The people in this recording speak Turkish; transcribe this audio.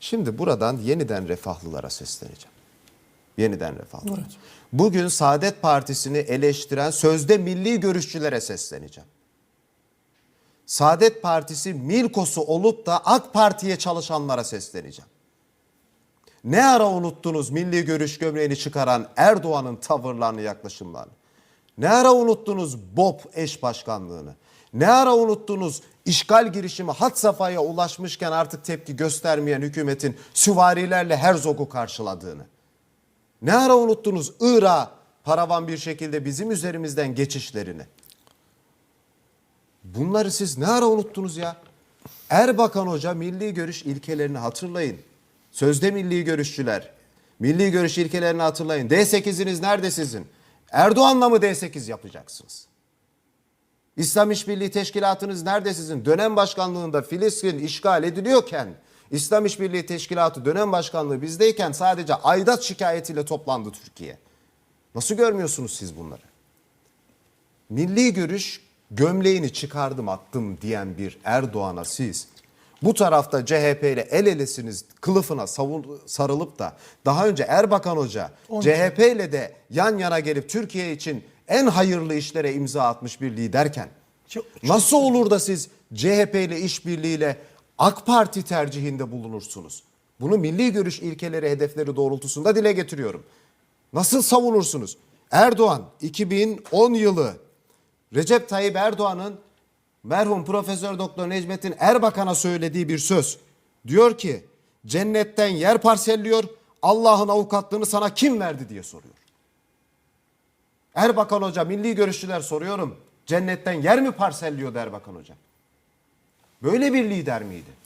Şimdi buradan yeniden refahlılara sesleneceğim. Yeniden refahlılara. Bugün Saadet Partisi'ni eleştiren sözde milli görüşçülere sesleneceğim. Saadet Partisi Milkosu olup da AK Parti'ye çalışanlara sesleneceğim. Ne ara unuttunuz milli görüş gömleğini çıkaran Erdoğan'ın tavırlarını, yaklaşımlarını? Ne ara unuttunuz BOP eş başkanlığını? Ne ara unuttunuz işgal girişimi hat safhaya ulaşmışken artık tepki göstermeyen hükümetin süvarilerle Herzog'u karşıladığını? Ne ara unuttunuz Irak'a paravan bir şekilde bizim üzerimizden geçişlerini? Bunları siz ne ara unuttunuz ya? Erbakan Hoca milli görüş ilkelerini hatırlayın. Sözde milli görüşçüler. Milli görüş ilkelerini hatırlayın. D8'iniz nerede sizin? Erdoğan'la mı D8 yapacaksınız? İslam İşbirliği Teşkilatınız nerede sizin? Dönem başkanlığında Filistin işgal ediliyorken İslam İşbirliği Teşkilatı dönem başkanlığı bizdeyken sadece aidat şikayetiyle toplandı Türkiye. Nasıl görmüyorsunuz siz bunları? Milli görüş gömleğini çıkardım attım diyen bir Erdoğan'a siz bu tarafta CHP ile el elesiniz kılıfına savun, sarılıp da daha önce Erbakan Hoca CHP ile de yan yana gelip Türkiye için en hayırlı işlere imza atmış bir liderken Çok- nasıl olur da siz CHP ile işbirliğiyle AK Parti tercihinde bulunursunuz? Bunu milli görüş ilkeleri hedefleri doğrultusunda dile getiriyorum. Nasıl savunursunuz? Erdoğan 2010 yılı Recep Tayyip Erdoğan'ın merhum Profesör Doktor Necmettin Erbakan'a söylediği bir söz. Diyor ki cennetten yer parselliyor Allah'ın avukatlığını sana kim verdi diye soruyor. Erbakan Hoca milli görüşçüler soruyorum. Cennetten yer mi parselliyordu Erbakan Hoca? Böyle bir lider miydi?